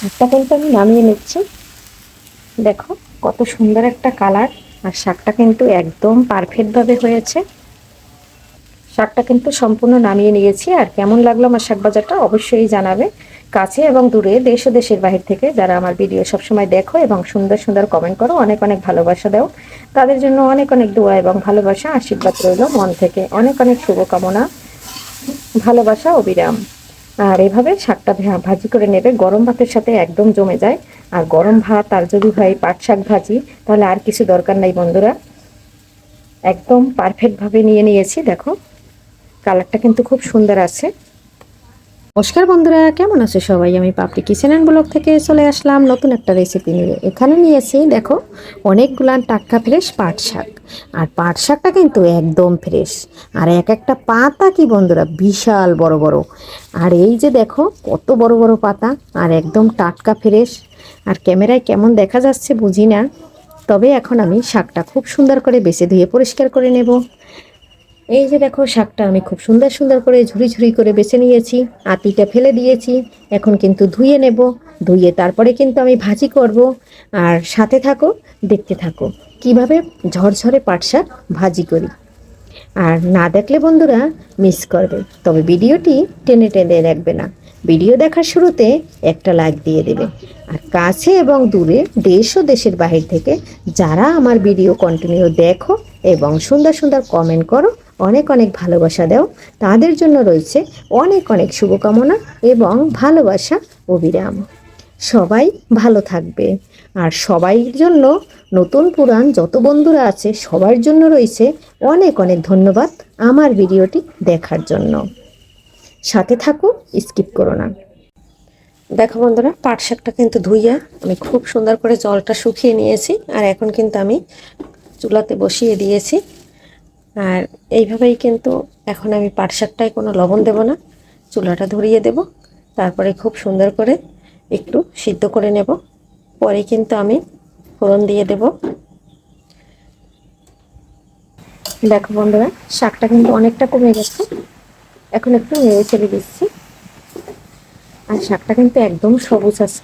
শাকটা কিন্তু আমি নামিয়ে নিচ্ছি। দেখো, কত সুন্দর একটা কালার। আর শাকটা কিন্তু একদম পারফেক্টভাবে হয়েছে। শাকটা কিন্তু সম্পূর্ণ নামিয়ে নিয়েছি। আর কেমন লাগল আমার শাক বাজারটা অবশ্যই জানাবে। কাছে এবং দূরে, দেশ ও দেশের বাহির থেকে যারা আমার ভিডিও সবসময় দেখো এবং সুন্দর সুন্দর কমেন্ট করো, অনেক অনেক ভালোবাসা দাও। তাদের জন্য অনেক অনেক দোয়া এবং ভালোবাসা, আশীর্বাদ রইল মন থেকে। অনেক অনেক শুভকামনা, ভালোবাসা, অবিরাম। আর এভাবে শাকটা ভাজি করে নেবে। গরম ভাতের সাথে একদম জমে যায়। আর গরম ভাত আর যদি হয় পাট শাক ভাজি, তাহলে আর কিছু দরকার নাই বন্ধুরা। একদম পারফেক্টভাবে নিয়ে নিয়েছি, দেখো। কালারটা কিন্তু খুব সুন্দর আছে। নমস্কার বন্ধুরা, কেমন আছে সবাই? আমি পাপড়ি কিচেন অ্যান্ড ব্লগ থেকে চলে আসলাম নতুন একটা রেসিপি নিয়ে। এখানে নিয়েছি দেখো অনেকগুলান টাটকা ফ্রেশ পাট শাক। আর পাট শাকটা কিন্তু একদম ফ্রেশ আর এক একটা পাতা কি বন্ধুরা, বিশাল বড় বড়। আর এই যে দেখো, কত বড় বড় পাতা, আর একদম টাটকা ফ্রেশ আর ক্যামেরায় কেমন দেখা যাচ্ছে বুঝি না তবে এখন আমি শাকটা খুব সুন্দর করে বেছে ধুয়ে পরিষ্কার করে নেব। এই যে দেখো, শাকটা আমি খুব সুন্দর সুন্দর করে ঝুড়ি ঝুড়ি করে বেছে নিয়েছি। আতিটা ফেলে দিয়েছি। এখন কিন্তু ধুয়ে নেব। ধুয়ে তারপরে কিন্তু আমি ভাজি করব। আর সাথে থাকো, দেখতে থাকো। কীভাবে ঝরঝরে পাট শাক ভাজি করি। আর না দেখলে বন্ধুরা মিস করবে। তবে ভিডিওটি টেনে টেনে রাখবে না। ভিডিও দেখার শুরুতে একটা লাইক দিয়ে দেবে। আর কাছে এবং দূরে দেশ ও দেশের বাহির থেকে যারা আমার ভিডিও কন্টিনিউ দেখো এবং সুন্দর সুন্দর কমেন্ট করো অনেক অনেক ভালোবাসা দাও। তাদের জন্য রয়েছে অনেক অনেক শুভকামনা এবং ভালোবাসা অবিরাম। সবাই ভালো থাকবে। আর সবাইর জন্য নতুন পুরাণ যত বন্ধুরা আছে সবার জন্য রয়েছে অনেক অনেক ধন্যবাদ আমার ভিডিওটি দেখার জন্য। সাথে থাকো, স্কিপ করো না। দেখো বন্ধুরা, পাট শাকটা কিন্তু ধুইয়া আমি খুব সুন্দর করে জলটা শুকিয়ে নিয়েছি। আর এখন কিন্তু আমি চুলাতে বসিয়ে দিয়েছি। আর এইভাবেই কিন্তু এখন আমি পাট শাকটায় কোনো লবণ দেব না, চুলাটা ধরিয়ে দেব, তারপরে খুব সুন্দর করে একটু সিদ্ধ করে নেব। পরে কিন্তু আমি ফোড়ন দিয়ে দেব। দেখো বন্ধুরা, শাকটা কিন্তু অনেকটা কমে গেছে। এখন একটু নেড়ে ছেড়ে দিচ্ছি। আর শাকটা কিন্তু একদম সবুজ আছে।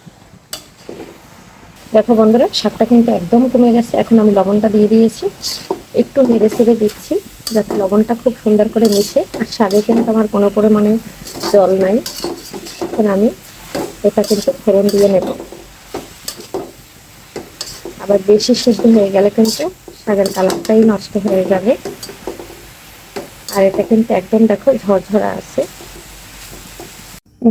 দেখো বন্ধুরা, শাকটা কিন্তু একদম কমে গেছে। এখন আমি লবণটা দিয়ে দিয়েছি। একটু নেড়ে ছেড়ে দিচ্ছি যাতে লবণটা খুব সুন্দর করে মিশে। আর শাকে কিন্তু আমার কোনো পরিমাণে জল নাই। এখন আমি এটা কিন্তু ফোড়ন দিয়ে নেব। আবার বেশি সিদ্ধ হয়ে গেলে কিন্তু শাকের কালারটাই নষ্ট হয়ে যাবে। আর এটা কিন্তু একদম দেখো ঝরঝরা আছে।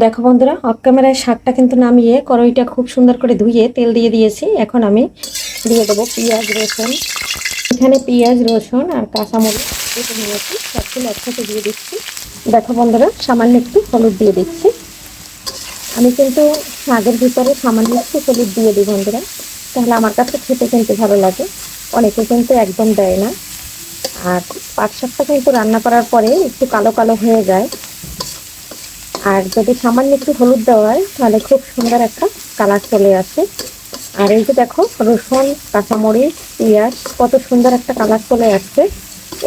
দেখো বন্ধুরা অফ ক্যামেরায় শাকটা কিন্তু নামিয়ে কড়াইটা খুব সুন্দর করে ধুয়ে তেল দিয়ে দিয়েছি। এখন আমি দিয়ে দেবো পেঁয়াজ, রসুন। এখানে পেঁয়াজ, রসুন আর কাঁচামরিচ কেটে নিয়েছি। সবগুলো একসাথে দিয়ে দিচ্ছি। দেখো বন্ধুরা, সামান্য একটু হলুদ দিয়ে দিচ্ছি। আমি কিন্তু শাকের ভিতরে সামান্য একটু হলুদ দিয়ে দিই বন্ধুরা। তাহলে আমার কাছে খেতে কিন্তু ভালো লাগে। অনেকে কিন্তু একদম দেয় না। আর পাট শাকটা কিন্তু রান্না করার পরে একটু কালো কালো হয়ে যায়। আর যদি সামান্য একটু হলুদ দেওয়া হয়, তাহলে খুব সুন্দর একটা কালার চলে আসে। আর এই যে দেখো, রসুন, কাঁচামরিচ, পেঁয়াজ, কত সুন্দর একটা কালার চলে আসছে।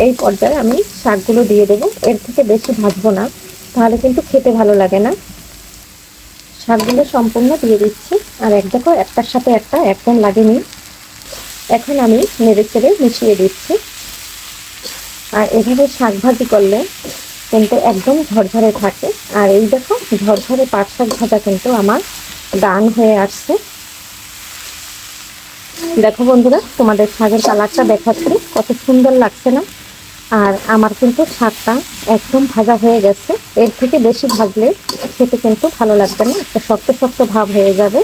এই পর্যায়ে আমি শাকগুলো দিয়ে দেবো। এর থেকে বেশি ভাজবো না, তাহলে কিন্তু খেতে ভালো লাগে না। শাকগুলো সম্পূর্ণ দিয়ে দিচ্ছি। আর এক দেখো, একটার সাথে একটা একদম লাগেনি। এখন আমি নেড়ে চেড়ে মিশিয়ে দিচ্ছি। আর এভাবে শাক ভাজি করলে কিন্তু একদম ঝরঝরে থাকে। আর এই দেখো, ঝরঝরে পাট শাক ভাজা কিন্তু আমার ডান হয়ে আসছে। দেখো বন্ধুরা, তোমাদের শাকের কালারটা দেখাচ্ছি, কত সুন্দর লাগছে না? আর আমার কিন্তু শাকটা একদম ভাজা হয়ে গেছে। এর থেকে বেশি ভাজলে খেতে কিন্তু ভালো লাগবে না, একটা শক্ত শক্ত ভাব হয়ে যাবে।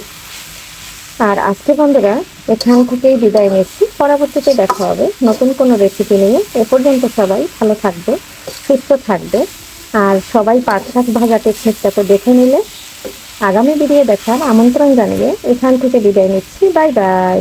আর আজকে বন্ধুরা, এখান থেকেই বিদায় নিচ্ছি। পরবর্তীতে দেখা হবে নতুন কোনো রেসিপি নিয়ে। এ পর্যন্ত সবাই ভালো থাকবে, সুস্থ থাকবে। আর সবাই পাট শাক ভাজা টেকনিকটা তো দেখে নিলে আগামী ভিডিও দেখার আমন্ত্রণ জানিয়ে এখান থেকে বিদায় নিচ্ছি। Bye bye